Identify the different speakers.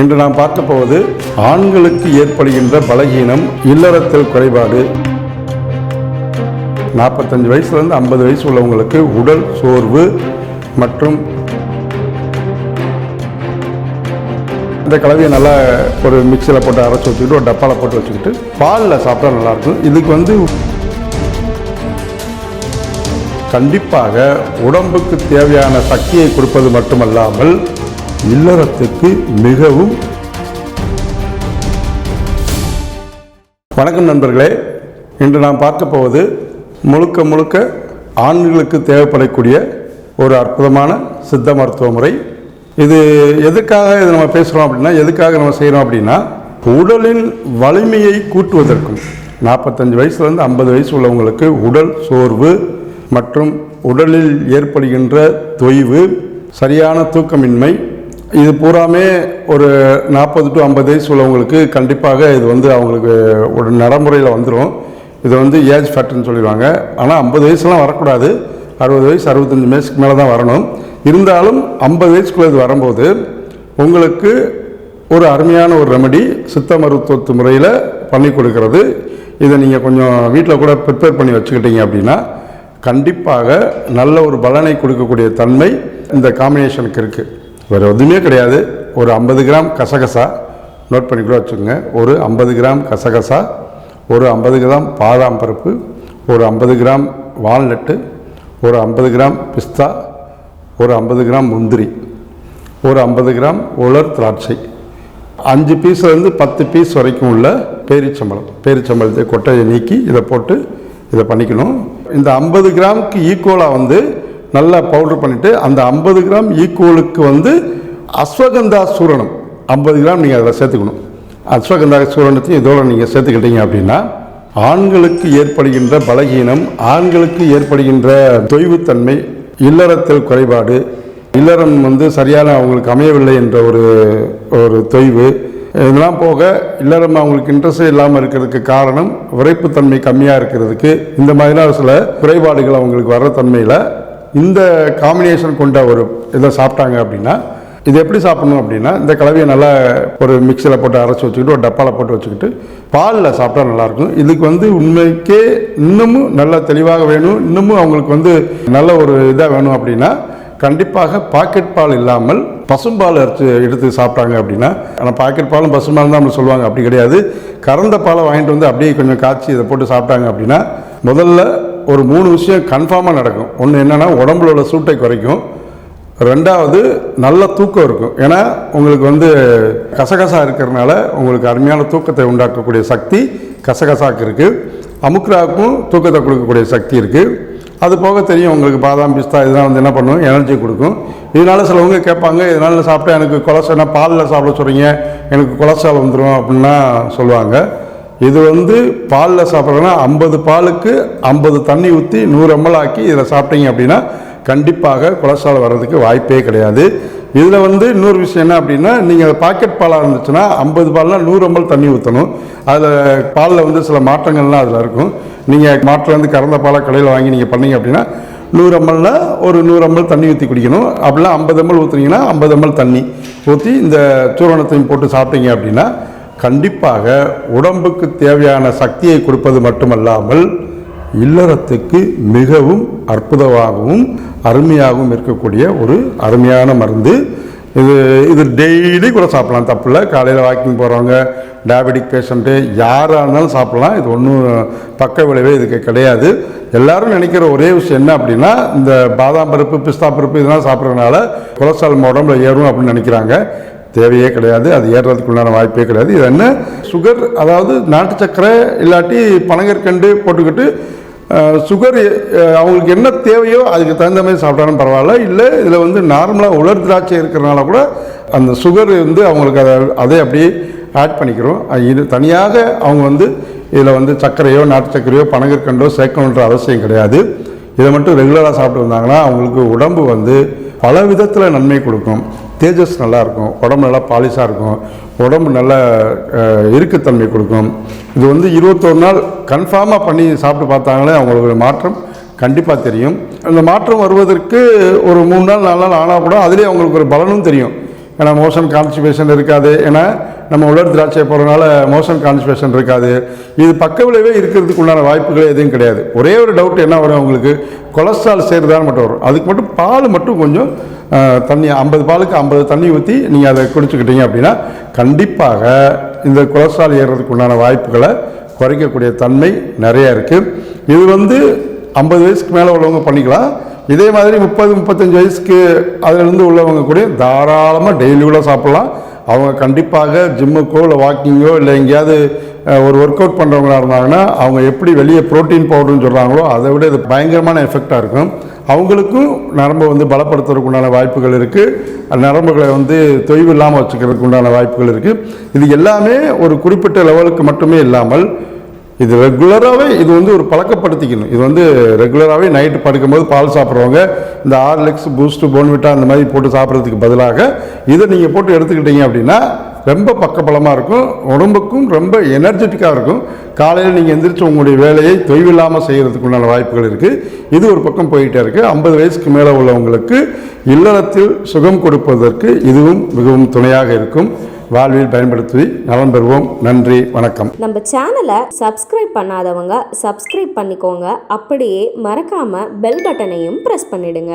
Speaker 1: இன்று நாம் பார்க்க போவது ஆண்களுக்கு ஏற்படுகின்ற பலகீனம் இல்லறத்தில் குறைபாடு. நாற்பத்தஞ்சு வயசுலேருந்து ஐம்பது வயசு உள்ளவங்களுக்கு உடல் சோர்வு மற்றும் இந்த கலவையை நல்லா ஒரு மிக்சியில் போட்டு அரைச்சி வச்சுக்கிட்டு ஒரு டப்பாவில் போட்டு வச்சுக்கிட்டு பாலில் சாப்பிட்டா நல்லாயிருக்கும். இதுக்கு வந்து கண்டிப்பாக உடம்புக்கு தேவையான சக்தியை கொடுப்பது மட்டுமல்லாமல் இல்லறத்துக்கு மிகவும் வணக்கம் நண்பர்களே. இன்று நாம் பார்க்க போவது முழுக்க முழுக்க ஆண்களுக்கு தேவைப்படக்கூடிய ஒரு அற்புதமான சித்த மருத்துவ முறை. இது எதுக்காக இதை நம்ம பேசுகிறோம் அப்படின்னா எதுக்காக நம்ம செய்கிறோம் அப்படின்னா உடலின் வலிமையை கூட்டுவதற்கும். நாற்பத்தஞ்சு வயசுலேருந்து ஐம்பது வயசு உள்ளவங்களுக்கு உடல் சோர்வு மற்றும் உடலில் ஏற்படுகின்ற தொய்வு சரியான தூக்கமின்மை இது பூராமே ஒரு நாற்பது டு ஐம்பது வயசு உள்ளவங்களுக்கு கண்டிப்பாக இது வந்து அவங்களுக்கு ஒரு நடைமுறையில் வந்துடும் இது வந்து ஏஜ் ஃபேக்டர்னு சொல்லிடுவாங்க. ஆனால் ஐம்பது வயசுலாம் வரக்கூடாது. அறுபது வயசு அறுபத்தஞ்சு வயசுக்கு மேலே தான் வரணும். இருந்தாலும் ஐம்பது வயசுக்குள்ளே இது வரும்போது உங்களுக்கு ஒரு அருமையான ஒரு ரெமடி சித்த மருத்துவத்து முறையில் பண்ணி கொடுக்கறது. இதை நீங்கள் கொஞ்சம் வீட்டில் கூட ப்ரிப்பேர் பண்ணி வச்சுக்கிட்டீங்க அப்படின்னா கண்டிப்பாக நல்ல ஒரு பலனை கொடுக்கக்கூடிய தன்மை இந்த காம்பினேஷனுக்கு இருக்குது வேறு எதுவுமே கிடையாது. ஒரு ஐம்பது கிராம் கசகசா நோட் பண்ணி கூட வச்சுக்கோங்க. ஒரு ஐம்பது கிராம் கசகசா ஒரு ஐம்பது கிராம் பாதாம் பருப்பு ஒரு ஐம்பது கிராம் வால்நட்டு ஒரு ஐம்பது கிராம் பிஸ்தா ஒரு ஐம்பது கிராம் முந்திரி ஒரு ஐம்பது கிராம் உலர் திராட்சை அஞ்சு பீஸ்லேருந்து பத்து பீஸ் வரைக்கும் உள்ள பேரிச்சம்பழம். பேரிச்சம்பளத்தை கொட்டையை நீக்கி இதை போட்டு இதை பண்ணிக்கணும். இந்த ஐம்பது கிராமுக்கு ஈக்குவலாக வந்து நல்லா பவுடர் பண்ணிவிட்டு அந்த ஐம்பது கிராம் ஈக்குவலுக்கு வந்து அஸ்வகந்தா சூரணம். ஐம்பது கிராம் நீங்கள் அதில் சேர்த்துக்கணும். அஸ்வகந்தா சூரணத்தையும் இதோடு நீங்கள் சேர்த்துக்கிட்டீங்க அப்படின்னா ஆண்களுக்கு ஏற்படுகின்ற பலகீனம் ஆண்களுக்கு ஏற்படுகின்ற தொய்வுத்தன்மை இல்லறத்தில் குறைபாடு இல்லறம் வந்து சரியான அவங்களுக்கு அமையவில்லை என்ற ஒரு ஒரு தொய்வு இதெல்லாம் போக இல்லறம் அவங்களுக்கு இன்ட்ரெஸ்டே இல்லாமல் இருக்கிறதுக்கு காரணம் விரைப்புத்தன்மை கம்மியாக இருக்கிறதுக்கு இந்த மாதிரிலாம் சில குறைபாடுகள் அவங்களுக்கு வர்ற தன்மையில் இந்த காம்பினேஷன் கொண்ட ஒரு இதை சாப்பிட்டாங்க அப்படின்னா இது எப்படி சாப்பிடணும் அப்படின்னா இந்த கலவையை நல்லா ஒரு மிக்சியில் போட்டு அரைச்சி வச்சுக்கிட்டு ஒரு டப்பாவில் போட்டு வச்சுக்கிட்டு பாலில் சாப்பிட்டா நல்லாயிருக்கும். இதுக்கு வந்து உண்மைக்கே இன்னமும் நல்லா தெளிவாக வேணும். இன்னமும் அவங்களுக்கு வந்து நல்ல ஒரு இதாக வேணும் அப்படின்னா கண்டிப்பாக பாக்கெட் பால் இல்லாமல் பசும்பால் அரைச்சி எடுத்து சாப்பிட்டாங்க அப்படின்னா ஆனால் பாக்கெட் பாலும் பசும்பாலும் தான் நம்ம சொல்லுவாங்க. அப்படி கிடையாது. கறந்த பாலை வாங்கிட்டு வந்து அப்படியே கொஞ்சம் காய்ச்சி இதை போட்டு சாப்பிட்டாங்க அப்படின்னா முதல்ல ஒரு மூணு விஷயம் கன்ஃபார்மாக நடக்கும். ஒன்று என்னென்னா உடம்புல உள்ள சூட்டை குறைக்கும். ரெண்டாவது நல்ல தூக்கம் இருக்கும். ஏன்னா உங்களுக்கு வந்து கசகசா இருக்கிறதுனால உங்களுக்கு அருமையான தூக்கத்தை உண்டாக்கக்கூடிய சக்தி கசகசாக்கு இருக்குது அமுக்ராவுக்கும் தூக்கத்தை கொடுக்கக்கூடிய சக்தி இருக்குது அது போக தெரியும் உங்களுக்கு பாதாம் பிஸ்தா இதெல்லாம் வந்து என்ன பண்ணும்? எனர்ஜி கொடுக்கும். இதனால சிலவங்க கேட்பாங்க இதனால சாப்பிட்டா எனக்கு கொலஸ்ட்ரால் பாலில் சாப்பிட சொல்கிறீங்க எனக்கு கொலஸ்ட்ரால் வந்துடும் அப்படின்னா சொல்லுவாங்க. இது வந்து பாலில் சாப்பிட்றதுனா ஐம்பது பாலுக்கு ஐம்பது தண்ணி ஊற்றி நூறு எம்எல் ஆக்கி இதில் சாப்பிட்டீங்க அப்படின்னா கண்டிப்பாக கொலஸ்ட்ரால் வர்றதுக்கு வாய்ப்பே கிடையாது. இதில் வந்து இன்னொரு விஷயம் என்ன அப்படின்னா நீங்கள் பாக்கெட் பாலாக இருந்துச்சுன்னா ஐம்பது பால்னால் நூறு எம்எல் தண்ணி ஊற்றணும் அதில் பாலில் வந்து சில மாற்றங்கள்லாம் அதில் இருக்கும். நீங்கள் மாட்டிலேருந்து கறந்த பாலை கடையில் வாங்கி நீங்கள் பண்ணீங்க அப்படின்னா நூறு எம்எல்ல ஒரு நூறு எம்எல் தண்ணி ஊற்றி குடிக்கணும். அப்படிலாம் ஐம்பது எம்எல் ஊற்றுனீங்கன்னா ஐம்பது எம்எல் தண்ணி ஊற்றி இந்த சூரணத்தையும் போட்டு சாப்பிட்டீங்க அப்படின்னா கண்டிப்பாக உடம்புக்கு தேவையான சக்தியை கொடுப்பது மட்டுமல்லாமல் இல்லறத்துக்கு மிகவும் அற்புதமாகவும் அருமையாகவும் இருக்கக்கூடிய ஒரு அருமையான மருந்து. இது இது டெய்லி கூட சாப்பிடலாம். தப்பில்லை. காலையில் வாக்கிங் போகிறவங்க டயபெட்டிக் பேஷண்ட்டு யாராக இருந்தாலும் சாப்பிடலாம். இது ஒன்றும் பக்க விளைவே இதுக்கு கிடையாது. எல்லாரும் நினைக்கிற ஒரே விஷயம் என்ன அப்படின்னா இந்த பாதாம் பருப்பு பிஸ்தா பருப்பு இதெல்லாம் சாப்பிட்றதுனால கொலஸ்ட்ரால் உடம்புல ஏறும் அப்படின்னு நினைக்கிறாங்க. தேவையே கிடையாது அது ஏறுறதுக்குள்ளான வாய்ப்பே கிடையாது. இது என்ன? சுகர் அதாவது நாட்டு சக்கரை இல்லாட்டி பனங்கற்கண்டு போட்டுக்கிட்டு சுகர் அவங்களுக்கு என்ன தேவையோ அதுக்கு தகுந்த மாதிரி சாப்பிட்டாலும் பரவாயில்ல. இல்லை இதில் வந்து நார்மலாக உலர் திராட்சை இருக்கிறனால கூட அந்த சுகர் வந்து அவங்களுக்கு அதை அதை அப்படியே ஆட் பண்ணிக்கிறோம். இது தனியாக அவங்க வந்து இதில் வந்து சர்க்கரையோ நாட்டு சர்க்கரையோ பனங்கற்கண்டோ சேர்க்கணுன்ற அவசியம் கிடையாது. இதை மட்டும் ரெகுலராக சாப்பிட்டு வந்தாங்கன்னா அவங்களுக்கு உடம்பு வந்து பல விதத்தில் நன்மை கொடுக்கும். தேஜஸ் நல்லாயிருக்கும் உடம்பு நல்லா பாலிஷாக இருக்கும் உடம்பு நல்ல இருக்கத்தன்மை கொடுக்கும். இது வந்து இருபத்தொரு நாள் கன்ஃபார்மாக பண்ணி சாப்பிட்டு பார்த்தாங்களே அவங்களுக்கு மாற்றம் கண்டிப்பாக தெரியும். அந்த மாற்றம் வருவதற்கு ஒரு மூணு நாள் நாலு நாள் ஆனால் கூட அதுலேயே அவங்களுக்கு ஒரு பலனும் தெரியும். ஏன்னா மோஷன் கான்ஸ்டிபேஷன் இருக்காது. ஏன்னா நம்ம உலர் திராட்சை போகிறனால மோஷன் கான்ஸ்டிபேஷன் இருக்காது. இது பக்க விளைவே இருக்கிறதுக்கு உண்டான வாய்ப்புகள் எதுவும் கிடையாது. ஒரே ஒரு டவுட் என்ன வரும் அவங்களுக்கு? கொலஸ்ட்ரால் சேர்றதான்னு மட்டும் வரும். அதுக்கு மட்டும் பால் மட்டும் கொஞ்சம் தண்ணி ஐம்பது பாலுக்கு ஐம்பது தண்ணி ஊற்றி நீங்கள் அதை குடிச்சுக்கிட்டீங்க அப்படின்னா கண்டிப்பாக இந்த கொலஸ்ட்ரால் ஏறுறதுக்கு உண்டான வாய்ப்புகளை குறைக்கக்கூடிய தன்மை நிறையா இருக்குது இது வந்து ஐம்பது வயசுக்கு மேலே உள்ளவங்க பண்ணிக்கலாம். இதே மாதிரி முப்பது முப்பத்தஞ்சு வயசுக்கு அதிலிருந்து உள்ளவங்க கூட தாராளமாக டெய்லி கூட சாப்பிட்லாம். அவங்க கண்டிப்பாக ஜிம்முக்கோ இல்லை வாக்கிங்கோ இல்லை எங்கேயாவது ஒரு ஒர்க் அவுட் பண்ணுறவங்களா இருந்தாங்கன்னா அவங்க எப்படி வெளியே ப்ரோட்டீன் பவுடர்னு சொல்கிறாங்களோ அதை விட இது பயங்கரமான எஃபெக்டாக இருக்கும். அவங்களுக்கும் நரம்பை வந்து பலப்படுத்துறதுக்கு உண்டான வாய்ப்புகள் இருக்குது நரம்புகளை வந்து தொய்வு இல்லாமல் வச்சுக்கிறதுக்கு உண்டான வாய்ப்புகள் இருக்குது இது எல்லாமே ஒரு குறிப்பிட்ட லெவலுக்கு மட்டுமே இல்லாமல் இது ரெகுலராகவே இது வந்து ஒரு பழக்கப்படுத்திக்கணும். இது வந்து ரெகுலராகவே நைட்டு படுக்கும்போது பால் சாப்பிட்றவங்க இந்த ஆர்லிக்ஸ் பூஸ்ட்டு போன்விட்டா அந்த மாதிரி போட்டு சாப்பிட்றதுக்கு பதிலாக இதை நீங்கள் போட்டு எடுத்துக்கிட்டீங்க அப்படின்னா ரொம்ப பக்கபலமாக இருக்கும். உடம்புக்கும் ரொம்ப எனர்ஜெட்டிக்காக இருக்கும். காலையில் நீங்கள் எந்திரிச்சு உங்களுடைய வேலையை தொய்வில்லாமல் செய்கிறதுக்கு உண்டான வாய்ப்புகள் இருக்குது இது ஒரு பக்கம் போயிட்டே இருக்குது ஐம்பது வயசுக்கு மேலே உள்ளவங்களுக்கு இல்லறத்தில் சுகம் கொடுப்பதற்கு இதுவும் மிகவும் துணையாக இருக்கும். வாழ்வில் பயன்படுத்தி நலம் பெறுவோம். நன்றி வணக்கம்.
Speaker 2: நம்ம சேனலை சப்ஸ்கிரைப் பண்ணாதவங்க சப்ஸ்கிரைப் பண்ணிக்கோங்க. அப்படியே மறக்காம பெல் பட்டனையும் ப்ரெஸ் பண்ணிடுங்க.